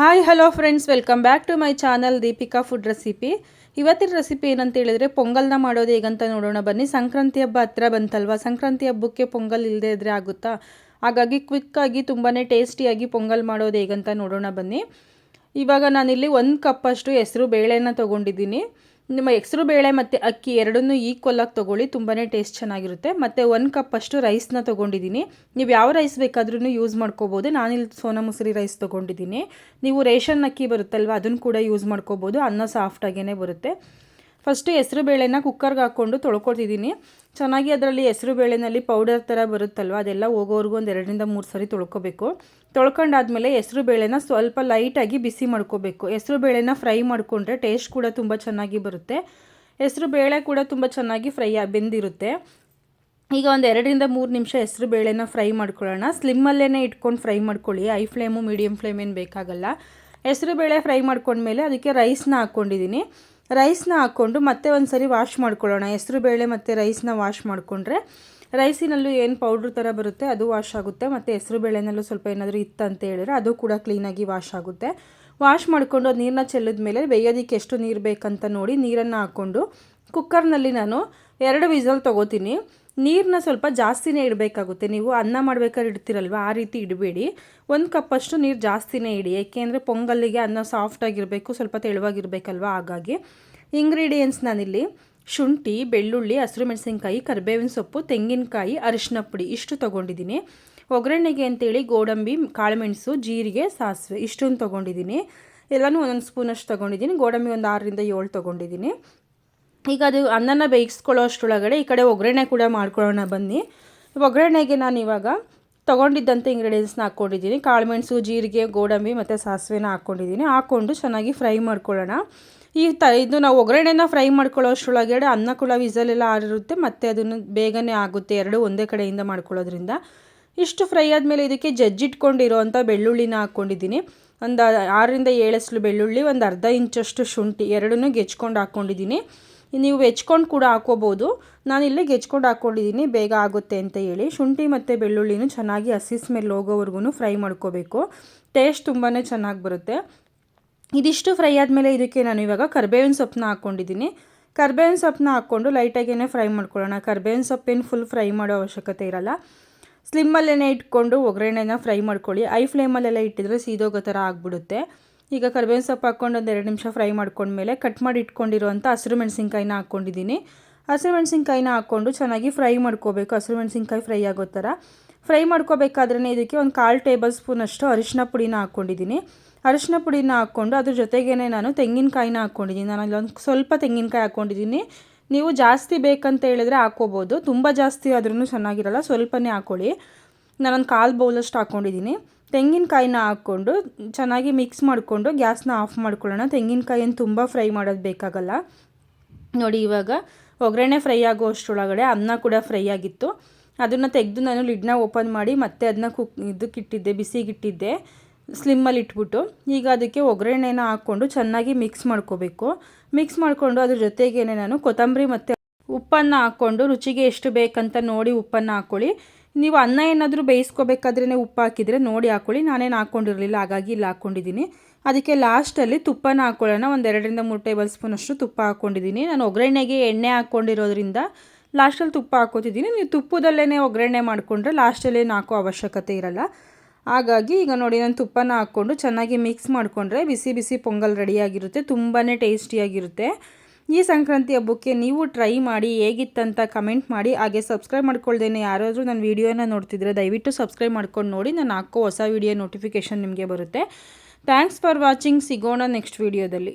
Hi hello friends welcome back to my channel Deepika food recipe ಇವತ್ತಿನ recipe ಏನಂತ ಹೇಳಿದ್ರೆ, ಪೊಂಗಲ್ನ ಮಾಡೋದು ಹೇಗಂತ ನೋಡೋಣ. ಬನ್ನಿ, ಸಂಕ್ರಾಂತಿ ಹಬ್ಬ ಹತ್ರ ಬಂತಲ್ವಾ? ಸಂಕ್ರಾಂತಿ ಹಬ್ಬಕ್ಕೆ ಪೊಂಗಲ್ ಇಲ್ಲದೆ ಇದ್ರೆ ಆಗುತ್ತಾ? ಹಾಗಾಗಿ ಕ್ವಿಕ್ಕಾಗಿ ತುಂಬಾ ಟೇಸ್ಟಿಯಾಗಿ ಪೊಂಗಲ್ ಮಾಡೋದು ಹೇಗಂತ ನೋಡೋಣ ಬನ್ನಿ. ಇವಾಗ ನಾನಿಲ್ಲಿ ಒಂದು ಕಪ್ಪಷ್ಟು ಹೆಸರು, ಬೇಳೆನ ತೊಗೊಂಡಿದ್ದೀನಿ. ನಿಮ್ಮ ಹೆಸರು, ಬೇಳೆ ಮತ್ತು ಅಕ್ಕಿ ಎರಡನ್ನೂ ಈಕ್ವಲಾಗಿ ತೊಗೊಳ್ಳಿ ತುಂಬಾ ಟೇಸ್ಟ್ ಚೆನ್ನಾಗಿರುತ್ತೆ. ಮತ್ತು ಒಂದು ಕಪ್ಪಷ್ಟು ರೈಸ್ನ ತೊಗೊಂಡಿದ್ದೀನಿ. ನೀವು ಯಾವ ರೈಸ್ ಬೇಕಾದ್ರೂ ಯೂಸ್ ಮಾಡ್ಕೋಬೋದು. ನಾನಿಲ್ಲಿ ಸೋನಾ ಮುಸರಿ ರೈಸ್ ತೊಗೊಂಡಿದ್ದೀನಿ. ನೀವು ರೇಷನ್ ಅಕ್ಕಿ ಬರುತ್ತಲ್ವ, ಅದನ್ನು ಕೂಡ ಯೂಸ್ ಮಾಡ್ಕೋಬೋದು. ಅನ್ನ ಸಾಫ್ಟಾಗೇ ಬರುತ್ತೆ. ಫಸ್ಟು ಹೆಸರು ಬೇಳೆನ ಕುಕ್ಕರ್ಗೆ ಹಾಕ್ಕೊಂಡು ತೊಳ್ಕೊಳ್ತಿದ್ದೀನಿ. ಚೆನ್ನಾಗಿ ಅದರಲ್ಲಿ ಹೆಸರು ಬೇಳೆನಲ್ಲಿ ಪೌಡರ್ ಥರ ಬರುತ್ತಲ್ವ, ಅದೆಲ್ಲ ಹೋಗೋವರೆಗೂ ಒಂದು ಎರಡರಿಂದ ಮೂರು ಸರಿ ತೊಳ್ಕೊಬೇಕು. ತೊಳ್ಕೊಂಡಾದ್ಮೇಲೆ ಹೆಸರು ಬೇಳೆನ ಸ್ವಲ್ಪ ಲೈಟಾಗಿ ಬಿಸಿ ಮಾಡ್ಕೋಬೇಕು. ಹೆಸರು ಬೇಳೆನ ಫ್ರೈ ಮಾಡಿಕೊಂಡ್ರೆ ಟೇಸ್ಟ್ ಕೂಡ ತುಂಬ ಚೆನ್ನಾಗಿ ಬರುತ್ತೆ. ಹೆಸರು ಬೇಳೆ ಕೂಡ ತುಂಬ ಚೆನ್ನಾಗಿ ಫ್ರೈ ಬೆಂದಿರುತ್ತೆ. ಈಗ ಒಂದು ಎರಡರಿಂದ ಮೂರು ನಿಮಿಷ ಹೆಸರು ಬೇಳೆನ ಫ್ರೈ ಮಾಡ್ಕೊಳ್ಳೋಣ. ಸ್ಲಿಮ್ಮಲ್ಲೇ ಇಟ್ಕೊಂಡು ಫ್ರೈ ಮಾಡ್ಕೊಳ್ಳಿ. ಐ ಫ್ಲೇಮು ಮೀಡಿಯಮ್ ಫ್ಲೇಮ್ ಏನು ಬೇಕಾಗಲ್ಲ. ಹೆಸರು ಬೇಳೆ ಫ್ರೈ ಮಾಡ್ಕೊಂಡ್ಮೇಲೆ ಅದಕ್ಕೆ ರೈಸ್ನ ಹಾಕ್ಕೊಂಡಿದ್ದೀನಿ ರೈಸ್ನ ಹಾಕ್ಕೊಂಡು ಮತ್ತೆ ಒಂದು ಸರಿ ವಾಶ್ ಮಾಡ್ಕೊಳ್ಳೋಣ. ಹೆಸರು ಬೇಳೆ ಮತ್ತು ರೈಸ್ನ ವಾಶ್ ಮಾಡಿಕೊಂಡ್ರೆ ರೈಸಿನಲ್ಲೂ ಏನು ಪೌಡ್ರ್ ಥರ ಬರುತ್ತೆ ಅದು ವಾಶ್ ಆಗುತ್ತೆ. ಮತ್ತು ಹೆಸರು ಬೇಳೆನಲ್ಲೂ ಸ್ವಲ್ಪ ಏನಾದರೂ ಇತ್ತು ಅಂತ ಹೇಳಿದ್ರೆ ಅದು ಕೂಡ ಕ್ಲೀನಾಗಿ ವಾಶ್ ಆಗುತ್ತೆ. ವಾಶ್ ಮಾಡಿಕೊಂಡು ಅದು ನೀರನ್ನ ಚೆಲ್ಲಿದ ಮೇಲೆ ಬೇಯೋದಕ್ಕೆ ಎಷ್ಟು ನೀರು ಬೇಕಂತ ನೋಡಿ ನೀರನ್ನು ಹಾಕ್ಕೊಂಡು ಕುಕ್ಕರ್ನಲ್ಲಿ ನಾನು ಎರಡು ವಿಸಲ್ ತೊಗೋತೀನಿ. ನೀರನ್ನ ಸ್ವಲ್ಪ ಜಾಸ್ತಿನೇ ಇಡಬೇಕಾಗುತ್ತೆ. ನೀವು ಅನ್ನ ಮಾಡ್ಬೇಕಾದ್ರೆ ಇಡ್ತಿರಲ್ವ? ಆ ರೀತಿ ಇಡಬೇಡಿ. ಒಂದು ಕಪ್ಪಷ್ಟು ನೀರು ಜಾಸ್ತಿನೇ ಇಡಿ. ಏಕೆಂದರೆ ಪೊಂಗಲ್ಲಿಗೆ ಅನ್ನ ಸಾಫ್ಟಾಗಿರಬೇಕು ಸ್ವಲ್ಪ ತೆಳುವಾಗಿರಬೇಕಲ್ವ? ಹಾಗಾಗಿ ಇಂಗ್ರೀಡಿಯೆಂಟ್ಸ್ ನಾನಿಲ್ಲಿ ಶುಂಠಿ, ಬೆಳ್ಳುಳ್ಳಿ ಹಸಿರು ಮೆಣಸಿನ್ಕಾಯಿ ಕರಿಬೇವಿನ ಸೊಪ್ಪು, ತೆಂಗಿನಕಾಯಿ, ಅರಿಶಿನ ಪುಡಿ ಇಷ್ಟು ತೊಗೊಂಡಿದ್ದೀನಿ. ಒಗ್ಗರಣೆಗೆ ಅಂತೇಳಿ ಗೋಡಂಬಿ, ಕಾಳುಮೆಣಸು, ಜೀರಿಗೆ, ಸಾಸಿವೆ ಇಷ್ಟೊಂದು ತೊಗೊಂಡಿದ್ದೀನಿ. ಎಲ್ಲನೂ ಒಂದೊಂದು ಸ್ಪೂನಷ್ಟು ತೊಗೊಂಡಿದ್ದೀನಿ. ಗೋಡಂಬಿ ಒಂದು ಆರರಿಂದ ಏಳು ತೊಗೊಂಡಿದ್ದೀನಿ. ಈಗ ಅದು ಅನ್ನನ ಬೇಯಿಸ್ಕೊಳ್ಳೋ ಅಷ್ಟರೊಳಗಡೆ ಈ ಕಡೆ ಒಗ್ಗರಣೆ ಕೂಡ ಮಾಡ್ಕೊಳ್ಳೋಣ ಬನ್ನಿ. ಒಗ್ಗರಣೆಗೆ ನಾನು ಇವಾಗ ತೊಗೊಂಡಿದ್ದಂಥ ಇಂಗ್ರೀಡಿಯೆಂಟ್ಸ್ನ ಹಾಕ್ಕೊಂಡಿದ್ದೀನಿ. ಕಾಳುಮೆಣಸು, ಜೀರಿಗೆ, ಗೋಡಂಬಿ ಮತ್ತು ಸಾಸಿವೆನ ಹಾಕ್ಕೊಂಡಿದ್ದೀನಿ. ಹಾಕ್ಕೊಂಡು ಚೆನ್ನಾಗಿ ಫ್ರೈ ಮಾಡ್ಕೊಳ್ಳೋಣ. ಈ ತ ಇದು ನಾವು ಒಗ್ಗರಣೆನ ಫ್ರೈ ಮಾಡ್ಕೊಳ್ಳೋ ಅಷ್ಟರೊಳಗಡೆ ಅನ್ನ ಕೂಡ ವಿಸಲೆಲ್ಲ ಆರಿರುತ್ತೆ. ಮತ್ತು ಅದನ್ನು ಬೇಗನೆ ಆಗುತ್ತೆ ಎರಡು ಒಂದೇ ಕಡೆಯಿಂದ ಮಾಡ್ಕೊಳ್ಳೋದ್ರಿಂದ. ಇಷ್ಟು ಫ್ರೈ ಆದಮೇಲೆ ಇದಕ್ಕೆ ಜಜ್ಜಿಟ್ಕೊಂಡಿರೋವಂಥ ಬೆಳ್ಳುಳ್ಳಿನ ಹಾಕ್ಕೊಂಡಿದ್ದೀನಿ. ಒಂದು ಆರರಿಂದ ಏಳಷ್ಟು ಬೆಳ್ಳುಳ್ಳಿ, ಒಂದು ಅರ್ಧ ಇಂಚಷ್ಟು ಶುಂಠಿ ಎರಡನ್ನೂ ಗೆಚ್ಕೊಂಡು ಹಾಕ್ಕೊಂಡಿದ್ದೀನಿ. ನೀವು ಹೆಚ್ಕೊಂಡು ಕೂಡ ಹಾಕೋಬೋದು ಇಲ್ಲಿಗೆ ಹೆಚ್ಕೊಂಡು ಹಾಕ್ಕೊಂಡಿದ್ದೀನಿ ಬೇಗ ಆಗುತ್ತೆ ಅಂತ ಹೇಳಿ. ಶುಂಠಿ ಮತ್ತು ಬೆಳ್ಳುಳ್ಳಿನೂ ಚೆನ್ನಾಗಿ ಹಸಿ ಸ್ಮೆಲ್ ಹೋಗೋವರೆಗೂ ಫ್ರೈ ಮಾಡ್ಕೋಬೇಕು. ಟೇಸ್ಟ್ ತುಂಬಾ ಚೆನ್ನಾಗಿ ಬರುತ್ತೆ. ಇದಿಷ್ಟು ಫ್ರೈ ಆದಮೇಲೆ ಇದಕ್ಕೆ ನಾನು ಇವಾಗ ಕರ್ಬೇವಿನ ಸೊಪ್ಪನ್ನ ಹಾಕ್ಕೊಂಡಿದ್ದೀನಿ ಕರ್ಬೇವಿನ ಸೊಪ್ಪನ್ನ ಹಾಕ್ಕೊಂಡು ಲೈಟಾಗೇ ಫ್ರೈ ಮಾಡ್ಕೊಳ್ಳೋಣ. ಕರ್ಬೇವಿನ ಸೊಪ್ಪೇನು ಫುಲ್ ಫ್ರೈ ಮಾಡೋ ಅವಶ್ಯಕತೆ ಇರಲ್ಲ. ಸ್ಲಿಮ್ಮಲ್ಲೇ ಇಟ್ಕೊಂಡು ಒಗ್ಗರಣೆನ ಫ್ರೈ ಮಾಡ್ಕೊಳ್ಳಿ. ಐ ಫ್ಲೇಮಲ್ಲೆಲ್ಲ ಇಟ್ಟಿದ್ರೆ ಸೀದೋಗೋ ಥರ ಆಗಿಬಿಡುತ್ತೆ. ಈಗ ಕರ್ಬೇವಿನ ಸೊಪ್ಪು ಹಾಕ್ಕೊಂಡು ಒಂದು ಎರಡು ನಿಮಿಷ ಫ್ರೈ ಮಾಡ್ಕೊಂಡ್ಮೇಲೆ ಕಟ್ ಮಾಡಿ ಇಟ್ಕೊಂಡಿರುವಂಥ ಹಸಿರು ಮೆಣಸಿನ್ಕಾಯಿನ ಹಾಕ್ಕೊಂಡಿದ್ದೀನಿ ಹಸಿರು ಮೆಣಸಿನ್ಕಾಯಿನ ಹಾಕ್ಕೊಂಡು ಚೆನ್ನಾಗಿ ಫ್ರೈ ಮಾಡ್ಕೋಬೇಕು. ಹಸಿರು ಮೆಣಸಿನ್ಕಾಯಿ ಫ್ರೈ ಆಗೋ ಥರ. ಫ್ರೈ ಮಾಡ್ಕೋಬೇಕಾದ್ರೆ ಇದಕ್ಕೆ ಒಂದು ಕಾಲು ಟೇಬಲ್ ಸ್ಪೂನಷ್ಟು ಅರಿಶಿನ ಪುಡಿನ ಹಾಕ್ಕೊಂಡಿದ್ದೀನಿ ಅರಿಶಿನ ಪುಡಿನ ಹಾಕ್ಕೊಂಡು ಅದ್ರ ಜೊತೆಗೇ ನಾನು ತೆಂಗಿನಕಾಯಿನ ಹಾಕ್ಕೊಂಡಿದ್ದೀನಿ ನಾನು ಅಲ್ಲೊಂದು ಸ್ವಲ್ಪ ತೆಂಗಿನಕಾಯಿ ಹಾಕ್ಕೊಂಡಿದ್ದೀನಿ ನೀವು ಜಾಸ್ತಿ ಬೇಕಂತ ಹೇಳಿದ್ರೆ ಹಾಕ್ಕೋಬೋದು. ತುಂಬ ಜಾಸ್ತಿ ಆದ್ರೂ ಚೆನ್ನಾಗಿರಲ್ಲ. ಸ್ವಲ್ಪನೇ ಹಾಕ್ಕೊಳ್ಳಿ ನಾನೊಂದು ಕಾಲು ಬೌಲಷ್ಟು ಹಾಕ್ಕೊಂಡಿದ್ದೀನಿ ತೆಂಗಿನಕಾಯಿನ ಹಾಕ್ಕೊಂಡು ಚೆನ್ನಾಗಿ ಮಿಕ್ಸ್ ಮಾಡಿಕೊಂಡು ಗ್ಯಾಸ್ನ ಆಫ್ ಮಾಡ್ಕೊಳ್ಳೋಣ. ತೆಂಗಿನಕಾಯಿಯನ್ನು ತುಂಬ ಫ್ರೈ ಮಾಡೋದು ಬೇಕಾಗಲ್ಲ. ನೋಡಿ ಇವಾಗ ಒಗ್ಗರಣೆ ಫ್ರೈ ಆಗೋ ಅಷ್ಟರೊಳಗಡೆ ಅನ್ನ ಕೂಡ ಫ್ರೈ ಆಗಿತ್ತು. ಅದನ್ನು ತೆಗೆದು ನಾನು ಲಿಡ್ನ ಓಪನ್ ಮಾಡಿ ಮತ್ತೆ ಅದನ್ನ ಕುಕ್ ಇದಕ್ಕಿಟ್ಟಿದ್ದೆ ಬಿಸಿಗಿಟ್ಟಿದ್ದೆ ಸ್ಲಿಮ್ಮಲ್ಲಿ ಇಟ್ಬಿಟ್ಟು. ಈಗ ಅದಕ್ಕೆ ಒಗ್ಗರಣೆನ ಹಾಕ್ಕೊಂಡು ಚೆನ್ನಾಗಿ ಮಿಕ್ಸ್ ಮಾಡ್ಕೋಬೇಕು. ಮಿಕ್ಸ್ ಮಾಡಿಕೊಂಡು ಅದ್ರ ಜೊತೆಗೇ ನಾನು ಕೊತ್ತಂಬರಿ ಮತ್ತು ಉಪ್ಪನ್ನು ಹಾಕ್ಕೊಂಡು ರುಚಿಗೆ ಎಷ್ಟು ಬೇಕಂತ ನೋಡಿ ಉಪ್ಪನ್ನು ಹಾಕ್ಕೊಳ್ಳಿ ನೀವು ಅನ್ನ ಏನಾದರೂ ಬೇಯಿಸ್ಕೋಬೇಕಾದ್ರೇ ಉಪ್ಪು ಹಾಕಿದರೆ ನೋಡಿ ಹಾಕ್ಕೊಳ್ಳಿ ನಾನೇನು ಹಾಕ್ಕೊಂಡಿರಲಿಲ್ಲ ಹಾಗಾಗಿ ಇಲ್ಲಿ ಹಾಕ್ಕೊಂಡಿದ್ದೀನಿ ಅದಕ್ಕೆ ಲಾಸ್ಟಲ್ಲಿ ತುಪ್ಪನ ಹಾಕ್ಕೊಳ್ಳೋಣ ಒಂದು ಎರಡರಿಂದ ಮೂರು ಟೇಬಲ್ ಸ್ಪೂನಷ್ಟು ತುಪ್ಪ ಹಾಕ್ಕೊಂಡಿದ್ದೀನಿ ನಾನು ಒಗ್ಗರಣೆಗೆ ಎಣ್ಣೆ ಹಾಕ್ಕೊಂಡಿರೋದ್ರಿಂದ ಲಾಸ್ಟಲ್ಲಿ ತುಪ್ಪ ಹಾಕೋತಿದ್ದೀನಿ ನೀವು ತುಪ್ಪದಲ್ಲೇ ಒಗ್ಗರಣೆ ಮಾಡಿಕೊಂಡ್ರೆ ಲಾಸ್ಟಲ್ಲೇನು ಹಾಕೋ ಅವಶ್ಯಕತೆ ಇರಲ್ಲ. ಹಾಗಾಗಿ ಈಗ ನೋಡಿ, ನಾನು ತುಪ್ಪನ ಹಾಕ್ಕೊಂಡು ಚೆನ್ನಾಗಿ ಮಿಕ್ಸ್ ಮಾಡಿಕೊಂಡ್ರೆ ಬಿಸಿ ಬಿಸಿ ಪೊಂಗಲ್ ರೆಡಿಯಾಗಿರುತ್ತೆ ತುಂಬಾ ಟೇಸ್ಟಿಯಾಗಿರುತ್ತೆ ಈ ಸಂಕ್ರಾಂತಿ ಹಬ್ಬಕ್ಕೆ ನೀವು ಟ್ರೈ ಮಾಡಿ ಹೇಗಿತ್ತಂತ ಕಮೆಂಟ್ ಮಾಡಿ, ಹಾಗೆ ಸಬ್ಸ್ಕ್ರೈಬ್ ಮಾಡ್ಕೊಳ್ದೇನೆ ಯಾರಾದರೂ ನನ್ನ ವೀಡಿಯೋನ ನೋಡ್ತಿದ್ರೆ ದಯವಿಟ್ಟು ಸಬ್ಸ್ಕ್ರೈಬ್ ಮಾಡ್ಕೊಂಡು ನೋಡಿ. ನಾನು ಹಾಕೋ ಹೊಸ ವೀಡಿಯೋ ನೋಟಿಫಿಕೇಷನ್ ನಿಮಗೆ ಬರುತ್ತೆ. ಥ್ಯಾಂಕ್ಸ್ ಫಾರ್ ವಾಚಿಂಗ್ ಸಿಗೋಣ ನೆಕ್ಸ್ಟ್ ವೀಡಿಯೋದಲ್ಲಿ